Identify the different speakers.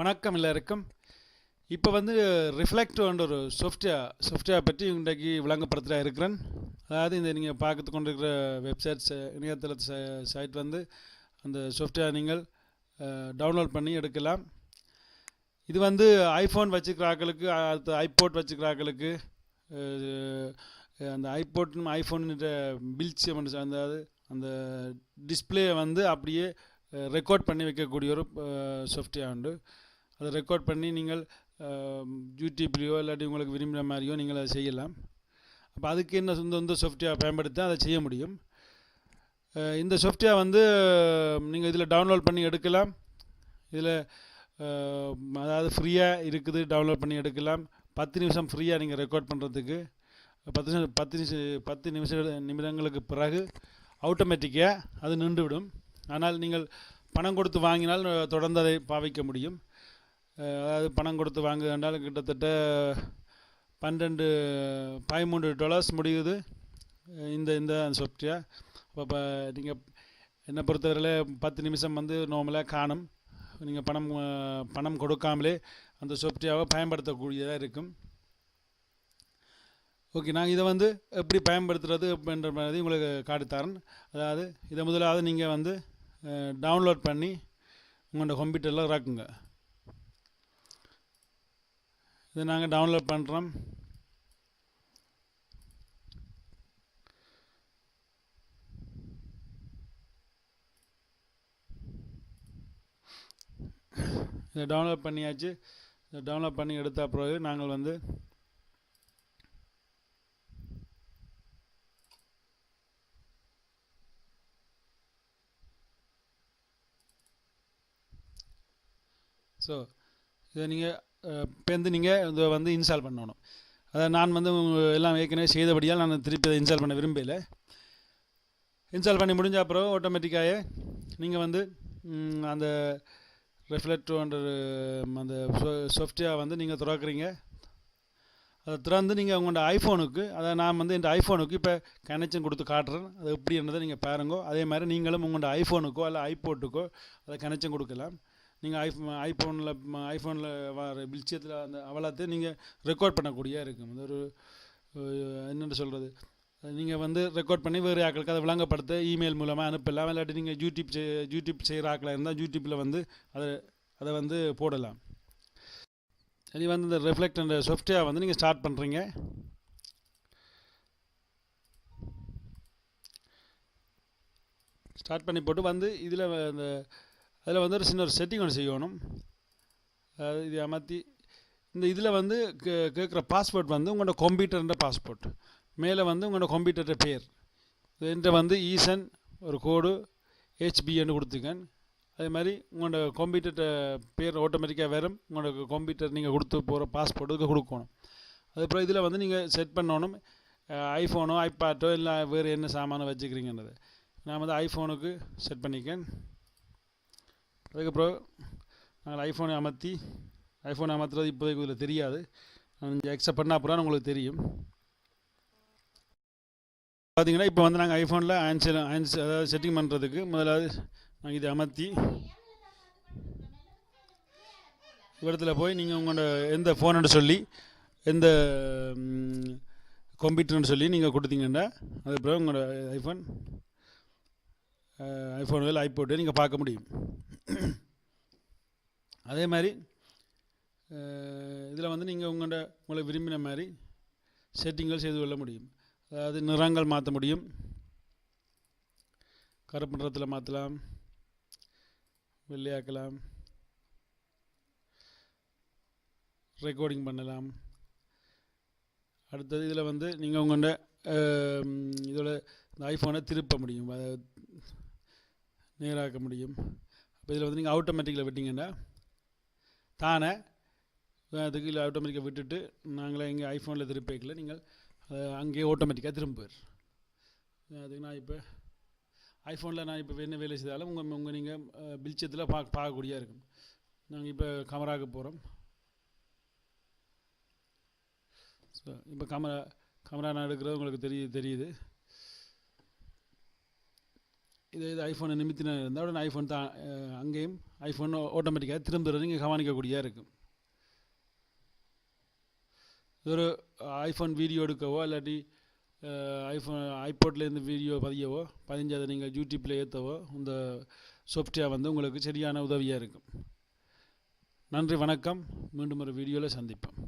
Speaker 1: வணக்கம் எல்லாருக்கும். இப்போ வந்து ரிஃப்ளெக்டோன்ற ஒரு சாஃப்ட்வேர் சாஃப்ட்வேர் பற்றி இன்றைக்கு விளங்கப்படுத்துகிறா இருக்கிறேன். அதாவது இந்த நீங்கள் பார்க்கத்து கொண்டிருக்கிற வெப்சைட்ஸ் இணையதள சைட் வந்து அந்த சாஃப்ட்வேர் நீங்கள் டவுன்லோட் பண்ணி எடுக்கலாம். இது வந்து ஐஃபோன் வச்சுக்கிறாக்களுக்கு அடுத்து ஐபோட் வச்சுக்கிறாக்களுக்கு அந்த ஐபோட்னு ஐஃபோன்ன்ற பில்சியம் அந்த அந்த டிஸ்பிளே வந்து அப்படியே ரெக்கார்ட் பண்ணி வைக்கக்கூடிய ஒரு சாஃப்ட்வேர் உண்டு. அதை ரெக்கார்ட் பண்ணி நீங்கள் யூடியூப்லேயோ இல்லாட்டி உங்களுக்கு விரும்புகிற மாதிரியோ நீங்கள் அதை செய்யலாம். அப்போ அதுக்கு என்ன சொந்த சொந்த சாஃப்ட்வேர் பயன்படுத்தி அதை செய்ய முடியும். இந்த சாஃப்ட்வேர் வந்து நீங்கள் இதில் டவுன்லோட் பண்ணி எடுக்கலாம். இதில் அதாவது ஃப்ரீயாக இருக்குது டவுன்லோட் பண்ணி எடுக்கலாம். பத்து நிமிஷம் ஃப்ரீயாக நீங்கள் ரெக்கார்ட் பண்ணுறதுக்கு பத்து நிமிஷம் பத்து நிமிஷம் பத்து நிமிஷம் நிமிடங்களுக்கு பிறகு ஆட்டோமேட்டிக்காக அது நின்றுவிடும். ஆனால் நீங்கள் பணம் கொடுத்து வாங்கினால் தொடர்ந்து அதை பாவிக்க முடியும். அதாவது பணம் கொடுத்து வாங்குகின்றால் கிட்டத்தட்ட பன்னெண்டு பதிமூன்று டாலர்ஸ் முடியுது. இந்த இந்த சாஃப்ட்வேர் அப்போ இப்போ நீங்கள் என்னை பொறுத்தவரையில் பத்து நிமிஷம் வந்து நார்மலாக காணும். நீங்கள் பணம் பணம் கொடுக்காமலே அந்த சாஃப்ட்வேரை பயன்படுத்தக்கூடியதாக இருக்கும். ஓகே நாங்கள் இதை வந்து எப்படி பயன்படுத்துறது அப்படின்ற மாதிரி உங்களுக்கு காட்டித்தரேன். அதாவது இதை முதலாவது நீங்கள் வந்து டவுன்லோட் பண்ணி உங்களோட கம்ப்யூட்டரில் இறக்குங்க. இதை நாங்கள் டவுன்லோட் பண்ணுறோம் இதை டவுன்லோட் பண்ணியாச்சு. இதை டவுன்லோட் பண்ணி எடுத்த பிறகு நாங்கள் வந்து ஸோ இதை நீங்கள் இப்போ வந்து நீங்கள் இதை வந்து இன்ஸ்டால் பண்ணணும். அதை நான் வந்து எல்லாம் ஏற்கனவே செய்தபடியால் நான் திருப்பி அதை இன்ஸ்டால் பண்ண விரும்பல. இன்ஸ்டால் பண்ணி முடிஞ்ச அப்புறம் ஆட்டோமேட்டிக்காக நீங்கள் வந்து ம், அந்த ரெஃப்ளெக்டோன்ற அந்த சாஃப்ட்வேர் வந்து நீங்கள் திறக்கிறீங்க. அதை திறந்து நீங்கள் உங்களோட ஐஃபோனுக்கு அதை நான் வந்து இந்த ஐஃபோனுக்கு இப்போ கனெக்ஷன் கொடுத்து காட்டுறேன். அது எப்படி நீங்கள் பாருங்கோ. அதே மாதிரி நீங்களும் உங்களோட ஐஃபோனுக்கோ இல்லை ஐபோட்டுக்கோ அதை கனெக்ஷன் கொடுக்கலாம். நீங்கள் ஐஃபோ ஐஃபோனில் ஐஃபோனில் வர விஷயத்தில் அந்த அவலத்தை நீங்கள் ரெக்கார்ட் பண்ணக்கூடிய இருக்கும் அது ஒரு என்னென்னு சொல்கிறது நீங்கள் வந்து ரெக்கார்ட் பண்ணி வேறு ஆக்களுக்கு அதை விளங்கப்படுத்த இமெயில் மூலமாக அனுப்பலாம் இல்லாட்டி நீங்கள் யூடியூப் செய் யூடியூப் செய்கிற ஆக்களாக இருந்தால் யூடியூப்பில் வந்து அதை அதை வந்து போடலாம் சரி வந்து இந்த ரெஃப்ளெக்ட் அந்த சாஃப்ட்வேர் வந்து நீங்கள் ஸ்டார்ட் பண்ணுறீங்க ஸ்டார்ட் பண்ணி போட்டு வந்து இதில் இந்த அதில் வந்து ஒரு சின்ன ஒரு செட்டிங் ஒன்று செய்யணும். இது அமர்த்தி இந்த இதில் வந்து கே கேட்குற பாஸ்போர்ட் வந்து உங்களோட கம்ப்யூட்டர்ன்ற பாஸ்போர்ட் மேலே வந்து உங்களோட கம்ப்யூட்டர்ன்ற பேர். என்கிட்ட வந்து ஈசன் ஒரு கோடு ஹெச்பின்னு கொடுத்துக்கேன் அதே மாதிரி உங்களோட கம்ப்யூட்டர்கிட்ட பேர் ஆட்டோமேட்டிக்காக வரும். உங்களோட கம்ப்யூட்டர் நீங்கள் கொடுத்து போகிற பாஸ்போர்ட்டுக்கு கொடுக்கணும். அதுக்கப்புறம் இதில் வந்து நீங்கள் செட் பண்ணணும். ஐஃபோனோ ஐபேட்டோ இல்லை வேறு என்ன சாமானோ வச்சுக்கிறீங்கன்றது. நான் வந்து ஐஃபோனுக்கு செட் பண்ணிக்கேன். அதுக்கப்புறம் நாங்கள் ஐஃபோனை அமர்த்தி ஐஃபோனை அமர்த்துறது இப்போதைக்கு இதில் தெரியாது. நீங்கள் கொஞ்சம் எக்ஸப்ட் பண்ண அப்புறம் உங்களுக்கு தெரியும். பார்த்தீங்கன்னா இப்போ வந்து நாங்கள் ஐஃபோனில் ஆன்சர் ஆன்சர் அதாவது செட்டிங் பண்ணுறதுக்கு முதலாவது நாங்கள் இதை அமர்த்தி இடத்துல போய் நீங்கள் உங்களோட எந்த ஃபோனுன்னு சொல்லி எந்த கம்ப்யூட்டர்னு சொல்லி நீங்கள் கொடுத்தீங்கன்னா அதுக்கப்புறம் உங்களோட ஐஃபோன் ஐஃபோன் வேலை ஐபோட்டு நீங்கள் பார்க்க முடியும். அதே மாதிரி இதில் வந்து நீங்கள் உங்களோட உங்களை விரும்பின மாதிரி செட்டிங்கள் செய்து கொள்ள முடியும். அதாவது நிறங்கள் மாற்ற முடியும். கருப்பு நிறத்தில் மாற்றலாம். வெள்ளையாக்கலாம். ரெக்கார்டிங் பண்ணலாம். அடுத்தது இதில் வந்து நீங்கள் உங்கள்கிட்ட இதோட இந்த ஐஃபோனை திருப்ப முடியும். நேராக்க முடியும். அப்போ இதில் வந்து நீங்கள் ஆட்டோமேட்டிக்கில் விட்டிங்கன்னா தானே அதுக்கு இல்லை ஆட்டோமேட்டிக்காக விட்டுட்டு நாங்களே இங்கே ஐஃபோனில் திருப்பி வைக்கல நீங்கள் அங்கேயே ஆட்டோமேட்டிக்காக திரும்புவார். அதுக்கு நான் இப்போ ஐஃபோனில் நான் இப்போ என்ன வேலை செய்தாலும் உங்கள் உங்கள் நீங்கள் பில்ச்சத்தில் பார்க்க பார்க்கக்கூடியா இருக்கும். நாங்கள் இப்போ கமராவுக்கு போகிறோம் ஸோ இப்போ கமரா கமரா நான் எடுக்கிறது உங்களுக்கு தெரிய தெரியுது. இதே இது ஐஃபோனை நிமித்தின இருந்தால் உடனே ஐஃபோன் தான் அங்கேயும் ஐஃபோன் ஆட்டோமேட்டிக்காக திரும்ப நீங்கள் கவனிக்கக்கூடியதாக இருக்கும். ஒரு ஐஃபோன் வீடியோ எடுக்கவோ இல்லாட்டி ஐஃபோன் ஐபோட்லேருந்து வீடியோ பதியவோ பதிஞ்சு அதை நீங்கள் யூடியூப்பில் ஏற்றவோ இந்த சாஃப்ட்வேர் வந்து உங்களுக்கு சரியான உதவியாக இருக்கும். நன்றி வணக்கம். மீண்டும் ஒரு வீடியோவில் சந்திப்போம்.